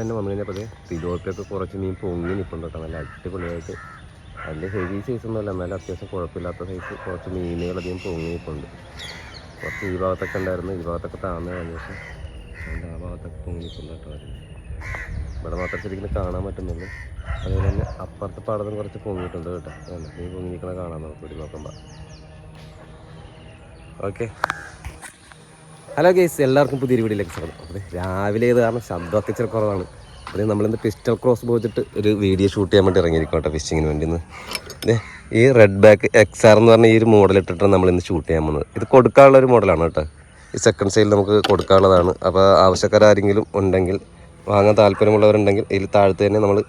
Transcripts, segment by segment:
തന്നെ വന്നു കഴിഞ്ഞപ്പോൾ തിലോപ്പിയൊക്കെ കുറച്ച് മീൻ പൊങ്ങി നിൽപ്പുണ്ട് കേട്ടോ. നല്ല അടിപൊളിയായിട്ട്. വലിയ ഹെവി സൈസ് ഒന്നുമല്ല എന്നാലും അത്യാവശ്യം കുഴപ്പമില്ലാത്ത സൈസ് കുറച്ച് മീനുകൾ അധികം പൊങ്ങി നിൽപ്പുണ്ട് കുറച്ച് ഈ ഭാഗത്തൊക്കെ ഉണ്ടായിരുന്നു ഈ ഭാഗത്തൊക്കെ താഴ്ന്നു അതിന്റെ ആ ഭാഗത്തൊക്കെ പൊങ്ങി നിൽപ്പുണ്ട് കേട്ടോ. ഇവിടെ മാത്രം ശരിക്കും കാണാൻ പറ്റുന്നുള്ളൂ. അതുപോലെ തന്നെ അപ്പുറത്തെ പാടത്തും കുറച്ച് പൊങ്ങിയിട്ടുണ്ട് കേട്ടോ. മീൻ പൊങ്ങി നിൽക്കണ കാണാൻ നമുക്ക് ഇവിടെ നോക്കുമ്പോൾ ഓക്കെ ഹലോ ഗേസ് എല്ലാവർക്കും പുതിയൊരു വീഡിയോയിലേക്ക് സ്വാഗതം. അപ്പോൾ രാവിലെ ഇത് കാരണം ശബ്ദമൊക്കെ ഇച്ചിരി കുറവാണ്. അപ്പോൾ നമ്മളിന്ന് പിസ്റ്റൽ ക്രോസ് പോയിട്ട് ഒരു വീഡിയോ ഷൂട്ട് ചെയ്യാൻ വേണ്ടി ഇറങ്ങിയിരിക്കും കേട്ടോ ഫിഷിങ്ങിന് വേണ്ടി ഇന്ന്. ഈ റെഡ് ബാക്ക് എക്സ് ആർ എന്ന് പറഞ്ഞ ഈ ഒരു മോഡൽ ഇട്ടിട്ടാണ് നമ്മളിന്ന് ഷൂട്ട് ചെയ്യാൻ പോകുന്നത്. ഇത് കൊടുക്കാനുള്ള ഒരു മോഡലാണ് കേട്ടോ. ഈ സെക്കൻഡ് സൈഡിൽ നമുക്ക് കൊടുക്കാനുള്ളതാണ്. അപ്പോൾ ആവശ്യക്കാരെങ്കിലും ഉണ്ടെങ്കിൽ വാങ്ങാൻ താല്പര്യമുള്ളവരുണ്ടെങ്കിൽ ഇതിൽ താഴത്ത് തന്നെ നമ്മൾ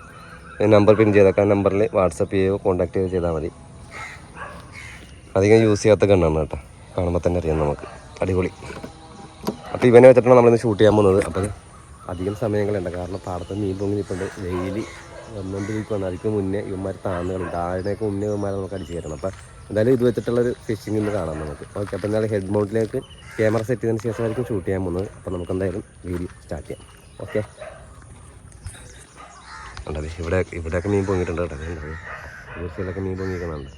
നമ്പർ പിൻ ചെയ്തേക്കാം നമ്പറിൽ വാട്സപ്പ് ചെയ്യുകയോ കോൺടാക്ട് ചെയ്യുകയോ ചെയ്താൽ മതി. അധികം യൂസ് ചെയ്യാത്ത കണ്ണാണ് കേട്ടോ. കാണുമ്പോൾ തന്നെ അറിയാം നമുക്ക്. അടിപൊളി. അപ്പോൾ ഇവനെ വെച്ചിട്ടാണ് നമ്മളിന്ന് ഷൂട്ട് ചെയ്യാൻ പോകുന്നത്. അപ്പോൾ അധികം സമയങ്ങളുണ്ട് കാരണം പാടത്ത് മീൻ പൊങ്ങി നിൽപ്പുണ്ട്. വെയിൽ വന്നുകൊണ്ടിരിക്കുകയാണ് അതിക്ക് മുന്നേ ഇവന്മാർ കളി താഴേക്ക് മുന്നേ ഇവന്മാരെ നമുക്ക് അടിച്ചു തരണം അപ്പോൾ എന്തായാലും ഇത് വെച്ചിട്ടുള്ളൊരു ഫിഷിംഗ് ഇന്ന് കാണാം നമുക്ക്. ഓക്കെ അപ്പോൾ എന്തായാലും ഹെഡ് മൗണ്ടിലേക്ക് ക്യാമറ സെറ്റ് ചെയ്തതിന് ശേഷമായിരിക്കും ഷൂട്ട് ചെയ്യാൻ പോകുന്നത്. അപ്പോൾ നമുക്ക് എന്തായാലും വീഡിയോ സ്റ്റാർട്ട് ചെയ്യാം. ഓക്കെ ഉണ്ടല്ലേ ഇവിടെ ഇവിടെയൊക്കെ മീൻ പൊങ്ങിയിട്ടുണ്ട് കേട്ടോ. അതുകൊണ്ടത് ഊർച്ചയിലൊക്കെ മീൻ പൊങ്ങിക്കുന്നുണ്ട്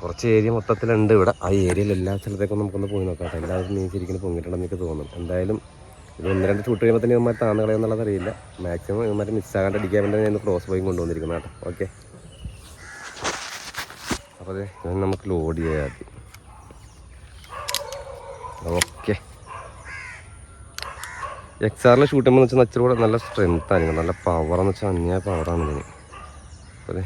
കുറച്ച് ഏരിയ മൊത്തത്തിലുണ്ട് ഇവിടെ. ആ ഏരിയയിൽ എല്ലാ സ്ഥലത്തേക്കും നമുക്കൊന്ന് പോയി നോക്കാം. എല്ലാവരും നീ ശരിക്കും പൊങ്ങിയിട്ടുണ്ടെന്ന് എനിക്ക് തോന്നും എന്തായാലും ഇത് ഒന്ന് രണ്ട് ഷൂട്ട് കഴിയുമ്പോൾ തന്നെ ഇവന്മാർ താന്ന് കളയുന്നുള്ളത് അറിയില്ല. മാക്സിമം ഇവന്മാർ മിസ്സാകാണ്ട് അടിക്കാൻ വേണ്ടി ഞാൻ ക്രോസ് പോയി കൊണ്ടുവന്നിരിക്കുന്നത് കേട്ടോ. ഓക്കെ അപ്പോൾ അതെ ഇത് നമുക്ക് ലോഡ് ചെയ്യാം ഓക്കെ എക്സ് ആറിൽ ഷൂട്ട് ചെയ്യുമ്പോൾ വെച്ചാൽ ഇച്ചിരി കൂടെ നല്ല സ്ട്രെങ്ത്താണ് നല്ല പവറെന്ന് വെച്ചാൽ അന്യായ പവറാണ് ഇതിന്. അതെ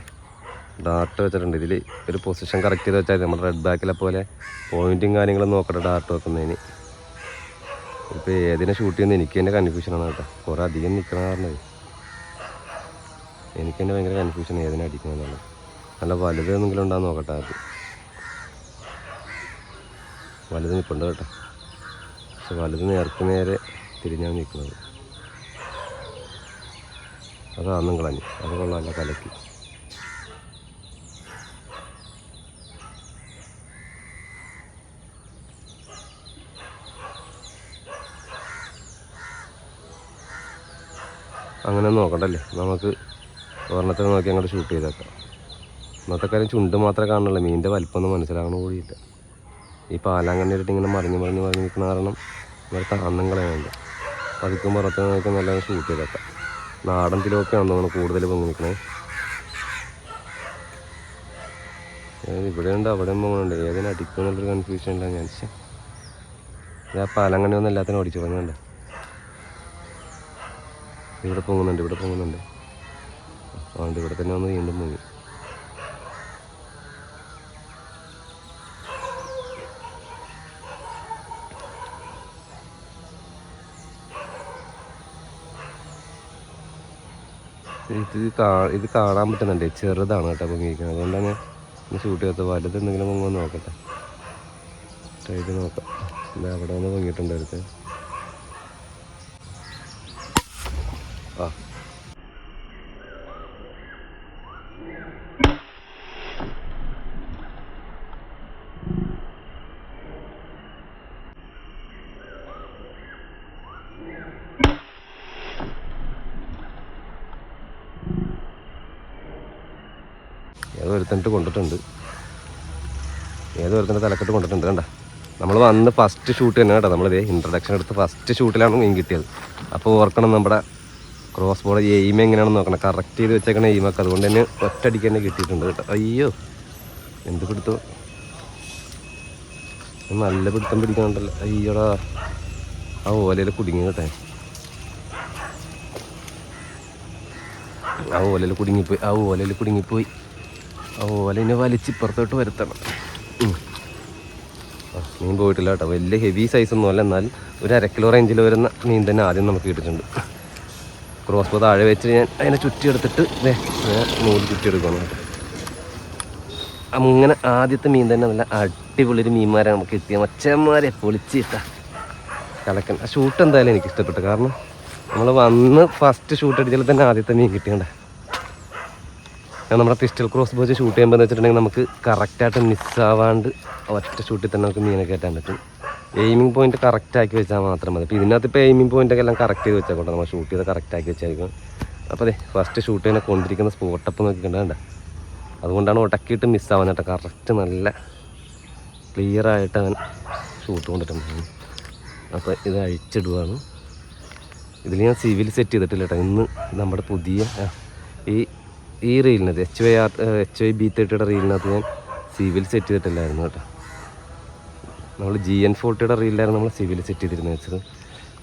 ഡാർട്ട് വെച്ചിട്ടുണ്ട്. ഇതിൽ ഒരു പൊസിഷൻ കറക്റ്റ് ചെയ്ത് വെച്ചാൽ നമ്മുടെ റെഡ് ബാക്കിലെ പോലെ പോയിന്റും കാര്യങ്ങളും നോക്കട്ടെ ഡാർട്ട് വെക്കുന്നതിന്. ഇപ്പോൾ ഏതിനെ ഷൂട്ട് ചെയ്യുന്നത് എനിക്ക് തന്നെ കൺഫ്യൂഷനാണ് കേട്ടോ. കുറേ അധികം നിൽക്കണ കാരണമേ എനിക്ക് തന്നെ ഭയങ്കര കൺഫ്യൂഷൻ ഏതിനെ അടിക്കണമെന്നുള്ളത് നല്ല വലുത് എന്തെങ്കിലും ഉണ്ടാകുന്ന നോക്കട്ടെ അത് വലുത് നിൽപ്പുണ്ട് കേട്ടോ. പക്ഷെ വലുത് നേർക്ക് നേരെ തിരിഞ്ഞാണ് നിൽക്കുന്നത് അതാണ് കളഞ്ഞു അത് കൊള്ളാമല്ല കലക്കി അങ്ങനെ നോക്കണ്ടല്ലേ? നമുക്ക് ഒരെണ്ണത്തിന് നോക്കി അങ്ങോട്ട് ഷൂട്ട് ചെയ്തേക്കാം. ഇന്നത്തെ കാര്യം ചുണ്ട് മാത്രമേ കാണുള്ളൂ മീനിന്റെ വലിപ്പമൊന്നും മനസ്സിലാകണ കൂടിയില്ല ഈ പാലാങ്കണ്ണിട്ട് ഇങ്ങനെ മറിഞ്ഞ് മറിഞ്ഞ് മറിഞ്ഞ് നിൽക്കുന്ന കാരണം ഇവിടെ താന്നും കളയാനുണ്ട്. പതുക്കും പുറത്ത് നോക്കി നല്ല ഷൂട്ട് ചെയ്തേക്കാം. നാടൻ തിലൊക്കെയാണ് തോന്നുന്നു കൂടുതൽ പൊങ്ങി നിൽക്കണേ. ഇവിടെ ഉണ്ട് അവിടെ പോകുന്നുണ്ട് ഏതിനെ അടിക്കും കൺഫ്യൂഷൻ ഇല്ല ഞാൻ. ആ പാലാങ്കണ്ണി ഒന്നും എല്ലാത്തിനും ഓടിച്ചു പറഞ്ഞുണ്ട് ഇവിടെ പൊങ്ങുന്നുണ്ട് ഇവിടെ പൊങ്ങുന്നുണ്ട്. അതുകൊണ്ട് ഇവിടെ തന്നെ വന്ന് വീണ്ടും പൊങ്ങി. ഇത് കാ ഇത് കാണാൻ പറ്റുന്നുണ്ട്. ചെറുതാണ് കേട്ടോ പൊങ്ങിയിരിക്കുന്നത്. അതുകൊണ്ടാണ് ഞാൻ ഷൂട്ട് ചെയ്യാത്ത വലുത് എന്തെങ്കിലും പൊങ്ങുമെന്ന് നോക്കട്ടെ. ചെയ്ത് നോക്കാം. അവിടെ വന്ന് പൊങ്ങിയിട്ടുണ്ട് അടുത്ത്. ഒരുത്തനിട്ട് കൊണ്ടിട്ടുണ്ട്. ഏതോ ഒരുത്തന്റെ തലക്കെട്ട് കൊണ്ടിട്ടുണ്ട് കണ്ട? നമ്മൾ വന്ന് ഫസ്റ്റ് ഷൂട്ട് തന്നെ കേട്ടോ നമ്മളിതേ ഇൻട്രഡക്ഷൻ എടുത്ത് ഫസ്റ്റ് ഷൂട്ടിലാണ് മീൻ കിട്ടിയത്. അപ്പോൾ ഓർക്കണം നമ്മുടെ ക്രോസ് ബോർഡ് എയിം എങ്ങനെയാണെന്ന് നോക്കണം. കറക്റ്റ് ചെയ്ത് വെച്ചേക്കണ എയിമൊക്കെ അതുകൊണ്ട് തന്നെ ഒറ്റയടിക്ക് തന്നെ കിട്ടിയിട്ടുണ്ട് കേട്ടോ. അയ്യോ എന്ത് പിടുത്തം? നല്ല പിടുത്തം പിടിക്കാനുണ്ടല്ലോ അയ്യോടാ ആ ഓലയിൽ കുടുങ്ങി കേട്ടെ. ആ ഓലയിൽ കുടുങ്ങിപ്പോയി ആ ഓലയിൽ കുടുങ്ങിപ്പോയി. ഓലനെ വലിച്ച് ഇപ്പുറത്തോട്ട് വരുത്തണം. മീൻ പോയിട്ടില്ല കേട്ടോ. വലിയ ഹെവി സൈസ് ഒന്നും അല്ല. എന്നാൽ ഒരു അര കിലോ റേഞ്ചിൽ വരുന്ന മീൻ തന്നെ ആദ്യം നമുക്ക് കിട്ടിയിട്ടുണ്ട്. ക്രോസ് ബോ താഴെ വെച്ച് ഞാൻ അതിനെ ചുറ്റി എടുത്തിട്ട് ദേ, ഇങ്ങനെ നൂൽ ചുറ്റി എടുക്കണം കേട്ടോ. അങ്ങനെ ആദ്യത്തെ മീൻ തന്നെ നല്ല അടിപൊളി ഒരു മീൻമാരെ നമുക്ക് എത്തിയ മച്ചന്മാരെ പൊളിച്ചിട്ട കലക്കൻ. ആ ഷൂട്ട് എന്തായാലും എനിക്ക് ഇഷ്ടപ്പെട്ടു. കാരണം നമ്മൾ വന്ന് ഫസ്റ്റ് ഷൂട്ട് അടിച്ചാൽ തന്നെ ആദ്യത്തെ മീൻ കിട്ടിയണ്ട. ഞാൻ നമ്മുടെ പിസ്റ്റൽ ക്രോസ് ബോച്ച് ഷൂട്ട് ചെയ്യുമ്പോൾ എന്ന് വെച്ചിട്ടുണ്ടെങ്കിൽ നമുക്ക് കറക്റ്റായിട്ട് മിസ്സാവാണ്ട് ഒറ്റ ഷൂട്ടിൽ തന്നെ നമുക്ക് മീനെ കയറ്റാൻ പറ്റും. എയിമിംഗ് പോയിന്റ് കറക്റ്റ് ആക്കി വെച്ചാൽ മാത്രം മതി. അപ്പോൾ ഇതിനകത്ത് ഇപ്പോൾ എയിമിംഗ് പോയിന്റ് ഒക്കെ എല്ലാം കറക്റ്റ് ചെയ്ത് വെച്ചാൽ നമ്മൾ ഷൂട്ട് ചെയ്ത് കറക്റ്റ് ആക്കി വെച്ചായിരിക്കും. അപ്പോൾ അതെ ഫസ്റ്റ് ഷൂട്ട് ചെയ്യുന്ന കൊണ്ടിരിക്കുന്ന സ്പോട്ടപ്പ് നോക്കിക്കണ്ട അതുകൊണ്ടാണ് ഉടക്കിയിട്ട് മിസ്സാവാൻ കേട്ടോ. കറക്റ്റ് നല്ല ക്ലിയർ ആയിട്ട് അവൻ ഷൂട്ട് കൊണ്ടിട്ടുണ്ട്. അപ്പോൾ ഇത് അഴിച്ചിടുവാണ്. ഇതിൽ ഞാൻ സിവിൽ സെറ്റ് ചെയ്തിട്ടില്ല കേട്ടോ. ഇന്ന് നമ്മുടെ പുതിയ ഈ ഈ റീലിനത് H Y R H Y B തേർട്ടിയുടെ റീലിനകത്ത് ഞാൻ സിവിൽ സെറ്റ് ചെയ്തിട്ടില്ലായിരുന്നു കേട്ടോ. നമ്മൾ ജി എൻ ഫോർട്ടിയുടെ റീലിലായിരുന്നു നമ്മൾ സിവിൽ സെറ്റ് ചെയ്തിരുന്നത് വെച്ചത്.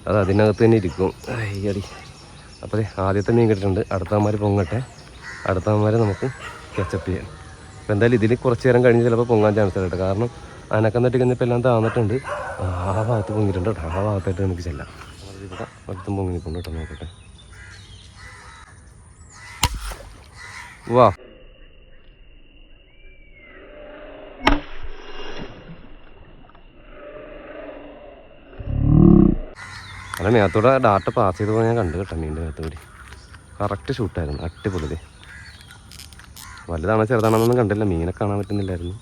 അത് അതിനകത്ത് തന്നെ ഇരിക്കും. അയ്യടി. അപ്പോൾ ആദ്യത്തെ മീൻ കിട്ടിയിട്ടുണ്ട്. അടുത്തമാർ പൊങ്ങട്ടെ. അടുത്തമാരെ നമുക്ക് കെച്ചപ്പ് ചെയ്യാം. അപ്പോൾ എന്തായാലും ഇതിൽ കുറച്ച് നേരം കഴിഞ്ഞ് ചിലപ്പോൾ പൊങ്ങാൻ ചാൻസ് കേട്ടോ. കാരണം അനക്കം തട്ടി കഴിഞ്ഞപ്പോൾ എല്ലാം താന്നിട്ടുണ്ട്. ആ ഭാഗത്ത് പൊങ്ങിയിട്ടുണ്ട് കേട്ടോ. ആ ഭാഗത്തായിട്ട് നമുക്ക് ചെല്ലാം. ഇവിടെ അടുത്തും പൊങ്ങി നിൽക്കുന്നു കേട്ടോ നോക്കട്ടെ. വാ. അല്ല മേത്തൂടെ ഡാറ്റ പാസ് ചെയ്ത് പോയി ഞാൻ കണ്ടു കേട്ടോ മീന്റെ മേത്തൂടി കറക്റ്റ് ഷൂട്ടായിരുന്നു അടിപൊളി ദേ. വലുതാണോ ചെറുതാണോന്നൊന്നും കണ്ടില്ല മീനെ കാണാൻ പറ്റുന്നില്ലായിരുന്നു.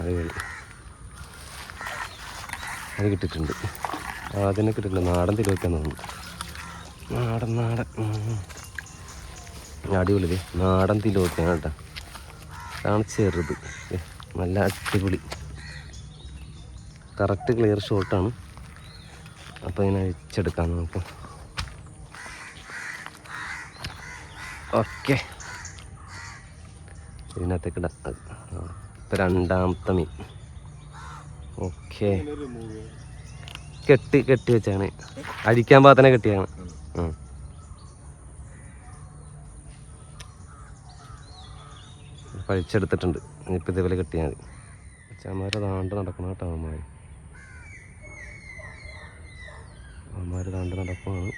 അത് അത് കിട്ടിയിട്ടുണ്ട്. അതിനെ കിട്ടിയിട്ടുണ്ട് നാടൻ തിരുവയ്ക്കാൻ തോന്നുന്നു. നാടൻ നാടൻ. അടിപൊളി. നാടൻ തിലോത്തിയാണ് കേട്ടോ. അതാണ് ചെറുത്. നല്ല അടിപൊളി. കറക്റ്റ് ക്ലിയർ ഷോട്ടാണ് അപ്പോൾ ഇങ്ങനെ അഴിച്ചെടുക്കാം നമുക്ക് ഓക്കെ ഇതിനകത്തേക്ക് ഇടാം. ഇപ്പം രണ്ടാമത്തെ മീൻ. ഓക്കെ കെട്ടി കെട്ടി വെച്ചാണ്. അഴിക്കാൻ പാത്തനെ കെട്ടിയാണ്. ഉം. ഇപ്പം അഴിച്ചെടുത്തിട്ടുണ്ട് ഇനിയിപ്പോൾ ഇതേപോലെ കെട്ടിയാൽ മതി. അച്ഛന്മാർ താണ്ട് നടക്കണം കേട്ടോ അമ്മമാർ അമ്മമാർ താണ്ട് നടക്കുവാണ്.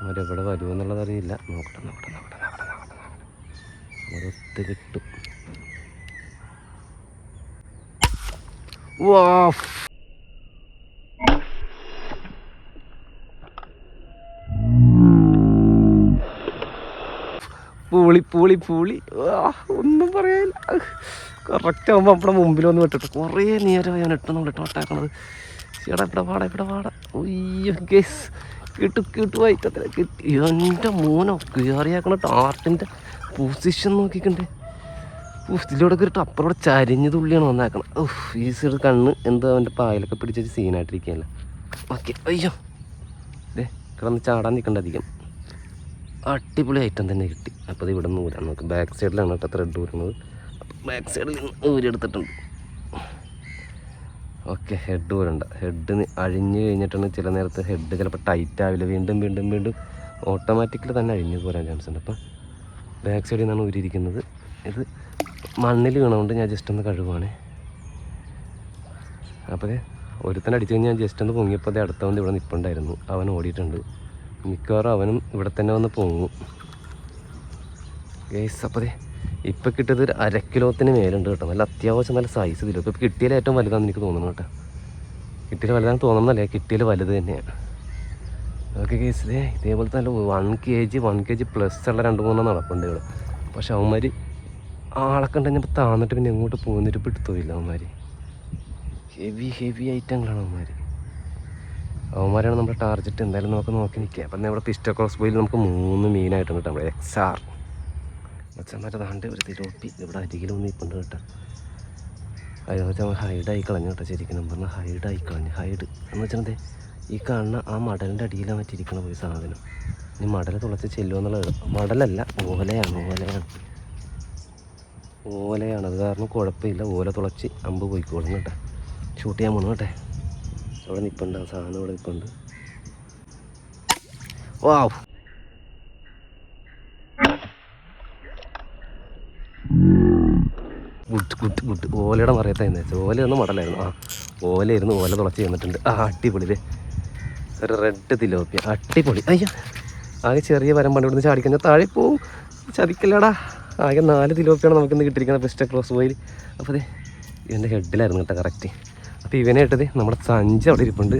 അവരെവിടെ വരുമെന്നുള്ളത് അറിയില്ല. നോക്കട്ടെ നോക്കട്ടെ നോക്കട്ടെ നോക്കട്ടെ നോക്കട്ടെ നോക്കട്ടെ. അതൊത്ത് കിട്ടും. വാ. പൂളി പൂളി പൂളി. ഒന്നും പറയാനില്ല. കറക്റ്റ് ആകുമ്പോൾ നമ്മുടെ മുമ്പിൽ വന്ന് വിട്ടിട്ട് കുറേ നേരമായി അവൻ ഇട്ട് നമ്മൾ ഇട്ടോട്ടാക്കണത് ചേട്ടാ ഇവിടെ പാടാ ഇവിടെ പാടാ ഉയ്യോ ഗേസ് കിട്ടു കിട്ടു വൈറ്റത്തില കിട്ടി എന്റെ മോനോ കയറിയാക്കണ ടാർട്ടിന്റെ പൊസിഷൻ നോക്കിക്കണ്ടേ. ഇതിലൂടെ കയറിട്ട് അപ്പുറം ചരിഞ്ഞ് തുള്ളിയാണ് വന്നാക്കണം ഓഹ് ഈ സൈഡ് കണ്ണ് എന്താ അവന്റെ പായലൊക്കെ പിടിച്ചിട്ട് സീനായിട്ടിരിക്കുകയല്ല ഓക്കെ അയ്യോ. ദേ കിടന്ന് ചാടാൻ നിൽക്കണ്ട അധികം. അടിപൊളി ഐറ്റം തന്നെ കിട്ടി. അപ്പോൾ അത് ഇവിടെ നിന്ന് ഊരാ. നമുക്ക് ബാക്ക് സൈഡിലാണ് കേട്ടോ ത്രെഡ് ഊരുന്നത്. അപ്പോൾ ബാക്ക് സൈഡിൽ നിന്ന് ഊരെടുത്തിട്ടുണ്ട് ഓക്കെ ഹെഡ് ഊരണ്ട. ഹെഡ് അഴിഞ്ഞ് കഴിഞ്ഞിട്ടാണ് ചില നേരത്ത് ഹെഡ് ചിലപ്പോൾ ടൈറ്റ് ആവില്ല. വീണ്ടും വീണ്ടും വീണ്ടും ഓട്ടോമാറ്റിക്കലി തന്നെ അഴിഞ്ഞു പോരാൻ ചാൻസ് ഉണ്ട്. അപ്പം ബാക്ക് സൈഡിൽ നിന്നാണ് ഊരിയിരിക്കുന്നത്. ഇത് മണ്ണിൽ വീണതുകൊണ്ട് ഞാൻ ജസ്റ്റ് ഒന്ന് കഴുകുവാണേ. അപ്പോൾ ഒരുത്തൻ അടിച്ചു കഴിഞ്ഞാൽ ജസ്റ്റ് ഒന്ന് പൊങ്ങിയപ്പോൾ ദേ അടുത്ത വന്ന് ഇവിടെ നിൽപ്പുണ്ടായിരുന്നു അവൻ ഓടിയിട്ടുണ്ട്. മിക്കവാറും അവനും ഇവിടെ തന്നെ വന്ന് പോകും ഗേസ് അപ്പോൾ ദേ ഇപ്പം കിട്ടിയത് ഒരു അര കിലോത്തിന് മേലുണ്ട് കേട്ടോ. നല്ല അത്യാവശ്യം നല്ല സൈസ് ഇതിലും. ഇപ്പോൾ കിട്ടിയാൽ ഏറ്റവും വലുതാണെന്ന് എനിക്ക് തോന്നുന്നു കേട്ടോ. കിട്ടിയാൽ വലുതാണെന്ന് തോന്നുന്നല്ലേ കിട്ടിയാൽ വലുത് തന്നെയാണ് ഓക്കെ കേസ് ദേ ഇതേപോലത്തെ നല്ല one K G one K G plus ഉള്ള രണ്ട് മൂന്നോ നടപ്പുണ്ട് ഇവിടെ. പക്ഷെ അവന്മാർ ആളൊക്കെ ഉണ്ടെങ്കിൽ താന്നിട്ട് പിന്നെ എങ്ങോട്ട് പോകുന്നിട്ട് പിടുത്തമില്ല അവന്മാർ ഹെവി ഹെവി ഐറ്റങ്ങളാണ് അവന്മാർ അവന്മാരാണ് നമ്മുടെ ടാർജറ്റ് എന്തായാലും നമുക്ക് നോക്കി നിൽക്കുക അപ്പം നമ്മുടെ പിസ്റ്റ ക്രോസ് ബോയിൽ നമുക്ക് മൂന്ന് മീനായിട്ടുണ്ട് കേട്ടോ നമ്മുടെ എക്സ് ആർ അച്ഛന്മാരെ താണ്ട് ഒരു തിരുപ്പി ഇവിടെ അരികിൽ ഒന്ന് ഇപ്പുണ്ട് കേട്ടോ. അയ്യോ വെച്ചാൽ ഹൈഡായി കളഞ്ഞു കേട്ടോ ശരിക്കും. പറഞ്ഞാൽ ഹൈഡായി കളഞ്ഞു. ഹൈഡ് എന്ന് വെച്ചാൽ ഈ കാണുന്ന ആ മടലിന്റെ അടിയിലാണ് മറ്റിരിക്കണ പോയി സാധനം. ഇനി മടൽ തുളച്ച് ചെല്ലുമെന്നുള്ളത് മടലല്ല ഓലയാണ് ഓലയാണ്. ഓലയാണ്. അത് കാരണം കുഴപ്പമില്ല. ഓല തുളച്ച് അമ്പ് പോയിക്കോളും കേട്ടോ. ഷൂട്ട് ചെയ്യാൻ പോകണം കേട്ടെ. അവിടെ നിൽപ്പുണ്ട് ആ സാധനം അവിടെ നിൽപ്പുണ്ട് വാവ്. Good good good. ഓലയുടെ മറയത്തായിരുന്നു വെച്ചാൽ ഓലയൊന്നും മടലായിരുന്നു. ആ ഓലയായിരുന്നു ഓല തുളച്ച് ചെന്നിട്ടുണ്ട്. ആ അടിപൊളി ഒരു റെഡ് തിലോപ്പിയ അടിപൊളി. അയ്യ ആകെ ചെറിയ വരം പണ്ട് ഇവിടുന്ന് ചാടിക്കഴിഞ്ഞാൽ താഴെ പോവും. ചതിക്കല്ലടാ. ആകെ നാല് തിലോപ്പിയാണ് നമുക്കിന്ന് കിട്ടിയിരിക്കുന്നത്. ബെസ്റ്റ് ക്രോസ് ബോയിൽ അപ്പോൾ അതെ ഇതിന്റെ ഹെഡിലായിരുന്നു കേട്ടോ കറക്റ്റ് അപ്പോൾ ഇവനെ ഇട്ടത് നമ്മുടെ സഞ്ചി അവിടെ ഇരിപ്പുണ്ട്.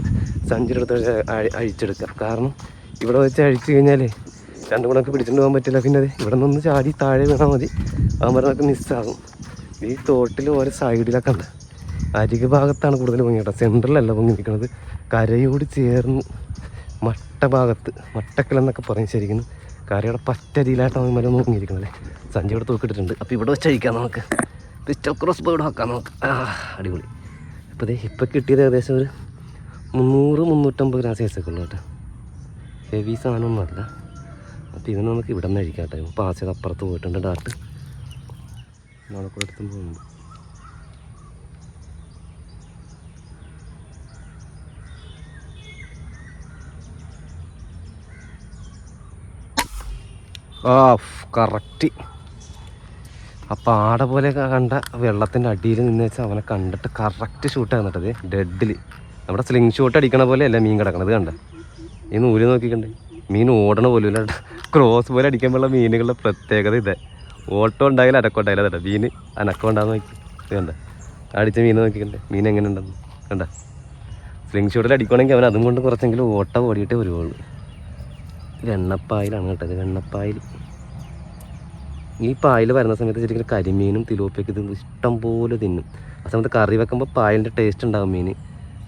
സഞ്ചിയുടെ അടുത്ത് അഴിച്ചെടുക്കാം കാരണം ഇവിടെ വെച്ച് അഴിച്ചു കഴിഞ്ഞാൽ രണ്ടും കൂടെ നമുക്ക് പിടിച്ചിട്ട് പോകാൻ പറ്റില്ല. പിന്നെ അത് ഇവിടെ നിന്ന് ചാടി താഴെ വീണാൽ മതി. നമുക്ക് മിസ്സാകും ഈ തോട്ടിൽ ഓരോ സൈഡിലൊക്കെ ഉണ്ട്. അരികെ ഭാഗത്താണ് കൂടുതൽ പൊങ്ങി കേട്ടോ സെന്ററിലല്ല പൊങ്ങി നിൽക്കുന്നത്. കരയോട് ചേർന്ന് മട്ട ഭാഗത്ത് മട്ടക്കലെന്നൊക്കെ പറയും ശരിക്കും. കരയുടെ പറ്റരിയിലായിട്ടാണ് മരം നോങ്ങിയിരിക്കുന്നത് അല്ലേ? സഞ്ജയോട് തൂക്കിട്ടിട്ടുണ്ട് അപ്പോൾ ഇവിടെ വെച്ച് അഴിക്കാം നമുക്ക്. പിസ്റ്റൽ ക്രോസ് ബോർഡ് വെക്കാം നമുക്ക്. അടിപൊളി. അപ്പോൾ ദേ ഇപ്പം കിട്ടിയത് ഏകദേശം ഒരു മുന്നൂറ് മുന്നൂറ്റമ്പത് ഗ്രാം സൈസൊക്കെ ഉള്ളു കേട്ടോ. ഹെവി സാധനമൊന്നുമല്ല അപ്പോൾ ഇതിന് നമുക്ക് ഇവിടെ നിന്ന് അഴിക്കാം കേട്ടോ. പാസ് ചെയ്ത് അപ്പുറത്ത് പോയിട്ടുണ്ട് ഡാട്ട് നാളെ കൂടെ അടുത്തും പോകുന്നുണ്ട് ആ കറക്റ്റ് ആ പാട പോലെ കണ്ട വെള്ളത്തിന്റെ അടിയിൽ നിന്ന് വെച്ചാൽ അവനെ കണ്ടിട്ട് കറക്റ്റ് ഷൂട്ട് ആകുന്നിട്ടത് ഡെഡിൽ നമ്മുടെ സ്ലിങ് ഷൂട്ട് അടിക്കണ പോലെ അല്ല മീൻ കിടക്കണത് കണ്ട? ഈ നൂൽ നോക്കിക്കണ്ടേ. മീൻ ഓടണ പോലും ഇല്ല ക്രോസ് പോലെ അടിക്കുമ്പോഴുള്ള മീനുകളുടെ പ്രത്യേകത ഇതേ. ഓട്ടം ഉണ്ടായാലും അടക്കം ഉണ്ടായാലും അതെ മീൻ അനക്കം ഉണ്ടാകുന്ന നോക്കി. ഇത് കണ്ട? അടിച്ച മീൻ നോക്കിക്കണ്ടേ. മീൻ എങ്ങനെ ഉണ്ടെന്ന്. കണ്ട? സ്ലിങ് ഷൂട്ടിൽ അടിക്കുകയാണെങ്കിൽ അവൻ അതും കൊണ്ട് കുറച്ചെങ്കിലും ഓട്ടം ഓടിയിട്ടേ വരുവുള്ളൂ. വെണ്ണപ്പായലാണ് കേട്ടത് വെണ്ണപ്പായൽ ഈ പായൽ വരുന്ന സമയത്ത് ശരിക്കും കരിമീനും തിലോപ്പിയൊക്കെ ഇത് ഇഷ്ടം പോലെ തിന്നും. ആ സമയത്ത് കറി വെക്കുമ്പോൾ പായലിന്റെ ടേസ്റ്റ് ഉണ്ടാകും മീൻ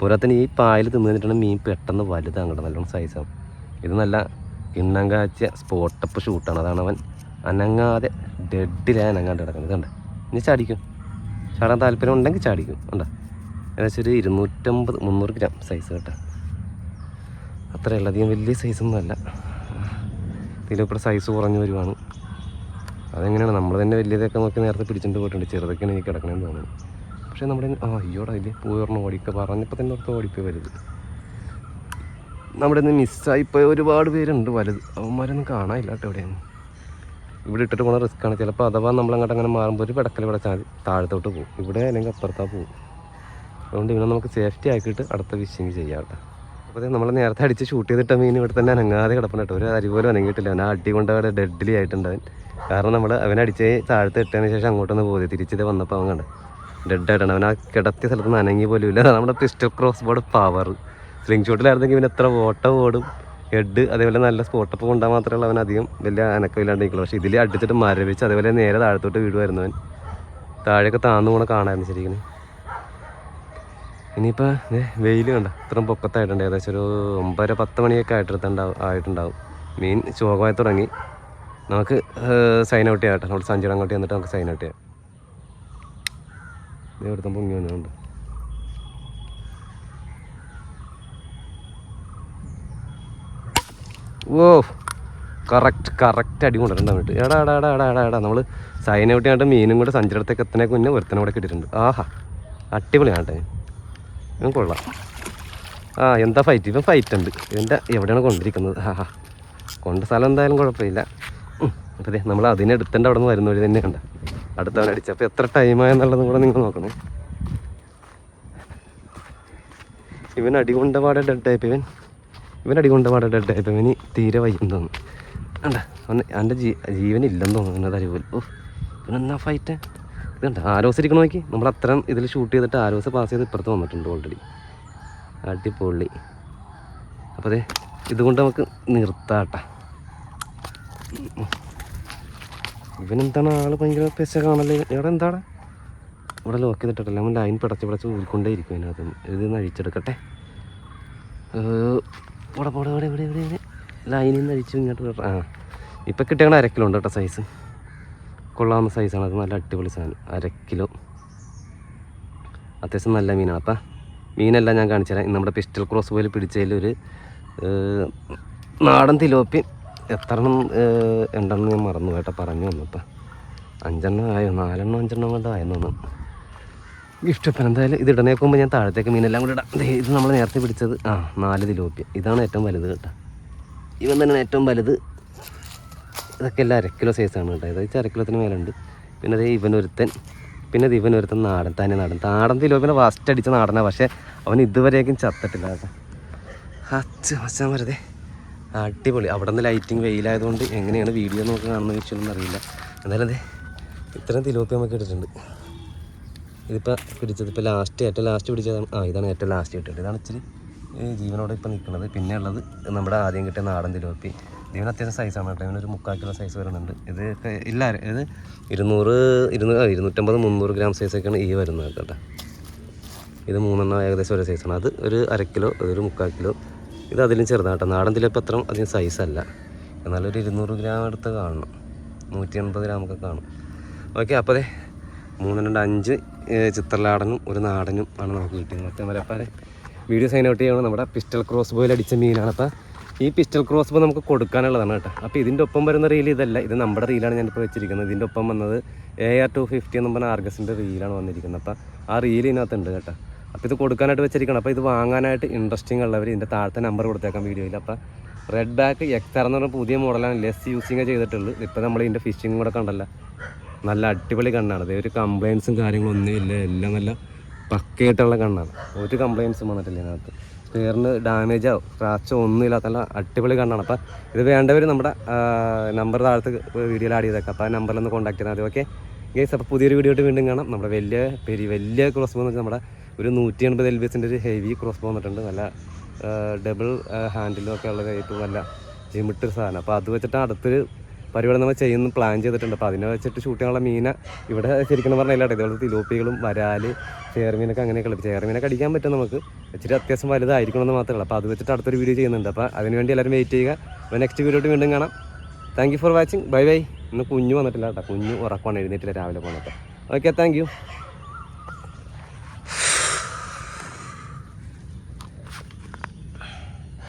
പോരാത്തന്നെ ഈ പായൽ തിന്നു കഴിഞ്ഞിട്ടാണ് മീൻ പെട്ടെന്ന് വലുതാകട്ടെ നല്ലോണം സൈസാവും ഇത് നല്ല കിണ്ണം കാച്ചിയ സ്പോട്ടപ്പ് ഷൂട്ടാണ് അതാണ് അവൻ അനങ്ങാതെ ഡെഡിലായി അനങ്ങാണ്ട് കിടക്കുന്നത് കണ്ട? ഇനി ചാടിക്കും. ചാടാൻ താല്പര്യം ഉണ്ടെങ്കിൽ ചാടിക്കും. കണ്ട? ഏകദേശം ഒരു ഇരുന്നൂറ്റമ്പത് മുന്നൂറ് ഗ്രാം സൈസ് കേട്ടോ. അത്രയല്ല. അധികം വലിയ സൈസൊന്നും അല്ല. ഇതിലിപ്പോൾ സൈസ് കുറഞ്ഞു വരുവാണ്. അതെങ്ങനെയാണ്? നമ്മൾ തന്നെ വലിയതൊക്കെ നോക്കി നേരത്തെ പിടിച്ചിട്ട് പോയിട്ടുണ്ട്. ചെറുതൊക്കെയാണ് എനിക്ക് കിടക്കണമെന്ന് തോന്നുന്നു. പക്ഷേ നമ്മുടെ ആ അയ്യോടാ ഇല്ലേ പോയി പറഞ്ഞ ഓടിക്ക. പറഞ്ഞപ്പോൾ തന്നെ ഓർത്ത് ഓടിപ്പോയി വലുത്. നമ്മുടെ ഇന്ന് മിസ്സായിപ്പോയ ഒരുപാട് പേരുണ്ട് വലുത്. അവന്മാരൊന്നും കാണാനില്ല കേട്ടോ എവിടെയാണ് ഇവിടെ ഇട്ടിട്ട് പോണ റിസ്ക്കാണ് ചിലപ്പോൾ അഥവാ നമ്മളങ്ങോട്ട് അങ്ങനെ മാറുമ്പോൾ ഒരു പിടക്കൽ പിടച്ചാൽ താഴത്തോട്ട് പോകും. ഇവിടെ അല്ലെങ്കിൽ അപ്പുറത്താ പോകും. അതുകൊണ്ട് ഇവനെ നമുക്ക് സേഫ്റ്റി ആക്കിയിട്ട് അടുത്ത ഫിഷിങ് ചെയ്യാം കേട്ടോ. അപ്പോൾ നമ്മൾ നേരത്തെ അടിച്ച് ഷൂട്ട് ചെയ്തിട്ട മീൻ ഇവിടെ തന്നെ അനങ്ങാതെ കിടപ്പുണ്ട് കേട്ടോ. ഒരു അരി പോലും അനങ്ങിയിട്ടില്ല. അവൻ അടി കൊണ്ട് അവിടെ ഡെഡ്ലി ആയിട്ടുണ്ട് അവൻ. കാരണം നമ്മൾ അവൻ അടിച്ച് താഴത്ത് ഇട്ടതിന് ശേഷം അങ്ങോട്ടൊന്ന് പോയി. തിരിച്ചത് വന്നപ്പോൾ അവൻ കണ്ട്. ഡെഡായിട്ടാണ് അവൻ ആ കിടത്തിയ സ്ഥലത്ത് നിന്ന് അനങ്ങി പോലും ഇല്ല. നമ്മുടെ pistol cross board power sling ഷോട്ടിലായിരുന്നെങ്കിൽ ഇവൻ എത്ര ഓട്ടം ഓടും. ഹെഡ് അതേപോലെ നല്ല സ്പോട്ടപ്പ് കൊണ്ടാൽ മാത്രമേ അവൻ അധികം വലിയ അനക്കമില്ലാണ്ട് നിൽക്കുള്ളൂ പക്ഷേ ഇതിൽ അടിച്ചിട്ട് മരവിച്ച് അതേപോലെ നേരെ താഴത്തോട്ട് വീടുമായിരുന്നവൻ താഴെയൊക്കെ താന്നു പോണ കാണായിരുന്നു ശരിക്കും. ഇനിയിപ്പോൾ വെയിൽ കണ്ട? ഇത്രയും പൊക്കത്തായിട്ടുണ്ട്. ഏകദേശം ഒരു ഒമ്പതര പത്ത് മണിയൊക്കെ ആയിട്ടെടുത്തുണ്ടാവും ആയിട്ടുണ്ടാവും. മീൻ ശോകമായി തുടങ്ങി. നമുക്ക് സൈൻ ഔട്ട് ചെയ്യാം കേട്ടോ. നമ്മൾ സഞ്ചിടം അങ്ങോട്ട് ചെന്നിട്ട് നമുക്ക് സൈൻ ഔട്ട് ചെയ്യാം. ഇവിടുത്തെ പൊങ്ങി വന്നുണ്ട് ഓ കറക്റ്റ് കറക്റ്റ് അടി കൊണ്ടിട്ടുണ്ട് എടാ എടാ എടാ എടാ എടാ എടാ. നമ്മൾ സൈൻ ഔട്ട് ചെയ്യാണ്ട് മീനും കൂടെ സഞ്ചിടത്തേക്ക് എത്തണേക്ക് മുന്നേ ഒരുത്തനെ കൂടെ കിട്ടിയിട്ടുണ്ട്. ആഹാ അടിപൊളിയാണ് കേട്ടോ. ഇവൻ കൊള്ളാം. ആ എന്താ ഫൈറ്റ് ഇവൻ ഫൈറ്റ് ഉണ്ട്. ഇവന്റെ എവിടെയാണ് കൊണ്ടിരിക്കുന്നത്? ആ കൊണ്ട സ്ഥലം എന്തായാലും കുഴപ്പമില്ല. അപ്പോൾ അതെ നമ്മൾ അതിനെടുത്തേണ്ട അവിടെ നിന്ന് വരുന്ന വഴി തന്നെ കണ്ട. അടുത്തവൻ അടിച്ചപ്പോൾ എത്ര ടൈമായെന്നുള്ളതും കൂടെ നിങ്ങൾ നോക്കണം. ഇവൻ അടികൊണ്ട പാടെ ഡെഡായപ്പോൾ ഇവൻ ഇവൻ അടികൊണ്ട പാടെ ഡെഡായപ്പോൾ ഇവന് തീരെ വയ്യെന്ന് തോന്നുന്നു. അല്ല അവന് അവന്റെ ജീ ജീവനില്ലെന്ന് തോന്നുന്നു. അരിപോലെ ഓ ഇവനെന്നാ ഫൈറ്റ് ഇതുണ്ട് ആരോസ് ഇരിക്കണ നോക്കി. നമ്മൾ അത്രയും ഇതിൽ ഷൂട്ട് ചെയ്തിട്ട് ആരോസ് പാസ് ചെയ്ത് ഇപ്പുറത്ത് വന്നിട്ടുണ്ട് ഓൾറെഡി അടിപൊളി. അപ്പോൾ അതെ ഇതുകൊണ്ട് നമുക്ക് നിർത്താട്ട. ഇവനെന്താണ്? ആൾ ഭയങ്കര പെശ കാണല്ലേ ഇവിടെ എന്താണ് ഇവിടെ ലോക്ക് ചെയ്തിട്ടില്ല നമ്മൾ ലൈൻ പിടച്ച് പിടച്ച് ഊരിക്കൊണ്ടേ ഇരിക്കും അതിനകത്ത് ഇത് നഴിച്ചെടുക്കട്ടെ ഇവിടെ ഇവിടെ ഇവിടെ. ഇവിടെ ലൈനിൽ നിന്ന് അഴിച്ചു ഇങ്ങോട്ട് ആ. ഇപ്പം കിട്ടിയ അരക്കിലുണ്ട് കേട്ടോ സൈസ് കൊള്ളാവുന്ന സൈസാണ്. അത് നല്ല അടിപൊളി സാധനം. അര കിലോ. അത്യാവശ്യം നല്ല മീനാണ്. അപ്പം മീനെല്ലാം ഞാൻ കാണിച്ചു തരാം. നമ്മുടെ പിസ്റ്റൽ ക്രോസ് പോലെ പിടിച്ചതിൽ ഒരു നാടൻ തിലോപ്പി എത്ര എണ്ണം ഉണ്ടെന്ന് ഞാൻ മറന്നു കേട്ടോ. പറഞ്ഞു വന്നപ്പം അഞ്ചെണ്ണം ആയോ? നാലെണ്ണം അഞ്ചെണ്ണം കൊണ്ട് ആയെന്ന് അപ്പം എന്തായാലും ഇത് ഇടണേക്കുമ്പോൾ ഞാൻ താഴത്തേക്ക് മീനെല്ലാം കൂടി ഇടാം. ഇത് നമ്മൾ നേരത്തെ പിടിച്ചത് ആ നാല് തിലോപ്പി. ഇതാണ് ഏറ്റവും വലുത് കേട്ടോ. ഇവൻ തന്നെയാണ് ഏറ്റവും വലുത്. ഇതൊക്കെ എല്ലാം അരക്കിലോ കിലോ സൈസാണ് കേട്ടോ. ഇത് അരക്കിലോത്തിന് മേലുണ്ട്. പിന്നെ അതേ ഇവനൊരുത്തൻ പിന്നെ അത് ഇവനൊരുത്തൻ നാടൻ തന്നെ നാടൻ. നാടൻ പിന്നെ ഫസ്റ്റ് അടിച്ച നാടനാണ് പക്ഷേ അവൻ ഇതുവരേക്കും ചത്തട്ടില്ല കേട്ടോ. അച്ഛ മച്ചാൻ വെറുതെ. അടിപൊളി. അവിടെ നിന്ന് ലൈറ്റിങ് വെയിലായതുകൊണ്ട് എങ്ങനെയാണ് വീഡിയോ നമുക്ക് കാണുന്നത് വിഷയമൊന്നും അറിയില്ല. എന്തായാലും അതെ ഇത്രയും തിലോപ്പി നമുക്ക് ഇട്ടിട്ടുണ്ട് ഇതിപ്പോൾ പിടിച്ചത് ഇപ്പോൾ ലാസ്റ്റ് ഏറ്റവും ലാസ്റ്റ് പിടിച്ചതാണ്. ആ ഇതാണ് ഏറ്റവും ലാസ്റ്റ് കിട്ടിയത്. ഇതാണ് ഇച്ചിരി ജീവനോടെ ഇപ്പോൾ നിൽക്കുന്നത്. പിന്നെ ഉള്ളത് നമ്മുടെ ആദ്യം കിട്ടിയ നാടൻ തിലോപ്പി. ജീവൻ അത്യാവശ്യം സൈസാണ് കേട്ടോ ഇവനൊരു മുക്കാൽ കിലോ സൈസ് വരുന്നുണ്ട് ഇത് ഇല്ല ഇത് ഇരുന്നൂറ് ഇരുന്നൂറ് ഇരുന്നൂറ്റമ്പത് മുന്നൂറ് ഗ്രാം സൈസൊക്കെയാണ് ഈ വരുന്നത് കേട്ടോ ഇത് മൂന്നെണ്ണം ഏകദേശം ഒരു സൈസാണ് അത് ഒരു അര കിലോ അതൊരു മുക്കാൽ കിലോ ഇത് അതിലും ചെറുതാണ് കേട്ടോ നാടൻ തിലപ്പം അത്ര അധികം സൈസല്ല എന്നാലും ഒരു ഇരുന്നൂറ് ഗ്രാം എടുത്ത് കാണണം നൂറ്റി എൺപത് ഗ്രാമൊക്കെ കാണും ഓക്കെ അപ്പോൾ അതെ മൂന്ന് രണ്ട് അഞ്ച് ചിത്രലാടനും ഒരു നാടനും ആണ് നമുക്ക് കിട്ടിയത് മൊത്തം അപ്പോൾ വീഡിയോ സൈൻ ഔട്ട് ചെയ്യണം നമ്മുടെ പിസ്റ്റൽ ക്രോസ് ബോയിൽ അടിച്ച മീനാണ് അപ്പോൾ ഈ പിസ്റ്റൽ ക്രോസ് ഇപ്പോൾ നമുക്ക് കൊടുക്കാനുള്ളതാണ് കേട്ടോ. അപ്പോൾ ഇതിന്റെ ഒപ്പം വരുന്ന റീൽ ഇതല്ല. ഇത് നമ്മുടെ റീലാണ് ഞാനിപ്പോൾ വെച്ചിരിക്കുന്നത്. ഇതിന്റെ ഒപ്പം വന്നത് എ ആർ ടു ഫിഫ്റ്റി എന്ന് പറഞ്ഞ ആർഗസിന്റെ റീലാണ് വന്നിരിക്കുന്നത്. അപ്പോൾ ആ റീൽ ഇതിനകത്തുണ്ട് കേട്ടോ. അപ്പോൾ ഇത് കൊടുക്കാനായിട്ട് വെച്ചിരിക്കണം. അപ്പോൾ ഇത് വാങ്ങാനായിട്ട് ഇൻട്രസ്റ്റിംഗ് ഉള്ളവർ ഇതിന്റെ താഴത്തെ നമ്പർ കൊടുത്തേക്കാം വീഡിയോയിൽ. അപ്പോൾ റെഡ് ബാക്ക് എക്സർ എന്ന് പറഞ്ഞ പുതിയ മോഡലാണ് ലെസ് യൂസിങ് ചെയ്തിട്ടുള്ളൂ ഇപ്പോൾ നമ്മൾ ഇതിന്റെ ഫിഷിംഗ് കൂടെ കണ്ടല്ല. നല്ല അടിപൊളി കണ്ണാണ്. ഇത് ഒരു കംപ്ലയിൻസും കാര്യങ്ങളൊന്നും ഇല്ല എല്ലാം നല്ല പക്കയായിട്ടുള്ള കണ്ണാണ്. ഒരു കംപ്ലയിൻസും വന്നിട്ടില്ല ഇതിനകത്ത്. സ്പെയറിന് ഡാമേജോ സ്ക്രാച്ചോ ഒന്നും ഇല്ലാത്ത നല്ല അടിപൊളി കണ്ണാണ് അപ്പം ഇത് വേണ്ടവർ നമ്മുടെ നമ്പർ താഴത്ത് വീഡിയോയിൽ ആഡ് ചെയ്തേക്കാം. അപ്പോൾ ആ നമ്പറിൽ ഒന്ന് കോൺടാക്ട് ചെയ്താൽ മതി. ഓക്കെ ഗേസ് അപ്പോൾ പുതിയൊരു വീഡിയോ ആയിട്ട് വീണ്ടും കാണാം. നമ്മുടെ വലിയ പെരി വലിയ ക്രോസ് ബോ നമ്മുടെ ഒരു നൂറ്റി എൺപത് എൽ ബി എസിന്റെ ഒരു ഹെവി ക്രോസ് ബോ വന്നിട്ടുണ്ട്. നല്ല ഡബിൾ ഹാൻഡിലും ഒക്കെ ഉള്ള ഏറ്റവും നല്ല ജിമിട്ടൊരു സാധനം. അപ്പോൾ അത് വെച്ചിട്ട് അടുത്തൊരു പരിപാടി നമ്മൾ ചെയ്യുന്ന പ്ലാൻ ചെയ്തിട്ടുണ്ട്. അപ്പോൾ അതിനെ വെച്ചിട്ട് ഷൂട്ട് ചെയ്യാനുള്ള മീന ഇവിടെ ശരിക്കും പറഞ്ഞാൽ കേട്ടോ ഇതുപോലെ തിലോപ്പികളും വരാൽ ചേർമീനൊക്കെ അങ്ങനെയൊക്കെ ഉള്ളത് ചേർമീനൊക്കെ അടിക്കാൻ പറ്റും നമുക്ക്. ഇച്ചിരി അത്യാവശ്യം വലുതായിരിക്കണം എന്ന് മാത്രമേ ഉള്ളൂ. അപ്പോൾ അത് വെച്ചിട്ട് അടുത്തൊരു വീഡിയോ ചെയ്യുന്നുണ്ട്. അപ്പോൾ അതിനുവേണ്ടി എല്ലാവരും വെയിറ്റ് ചെയ്യുക. അപ്പോൾ നെക്സ്റ്റ് വീഡിയോ വീണ്ടും കാണാം. Thank for watching bye bye ഇന്ന് കുഞ്ഞു വന്നിട്ടില്ല കേട്ടോ. കുഞ്ഞു ഉറക്കമാണ് എഴുന്നേറ്റില്ല രാവിലെ പോകുന്നത് ഓക്കെ താങ്ക്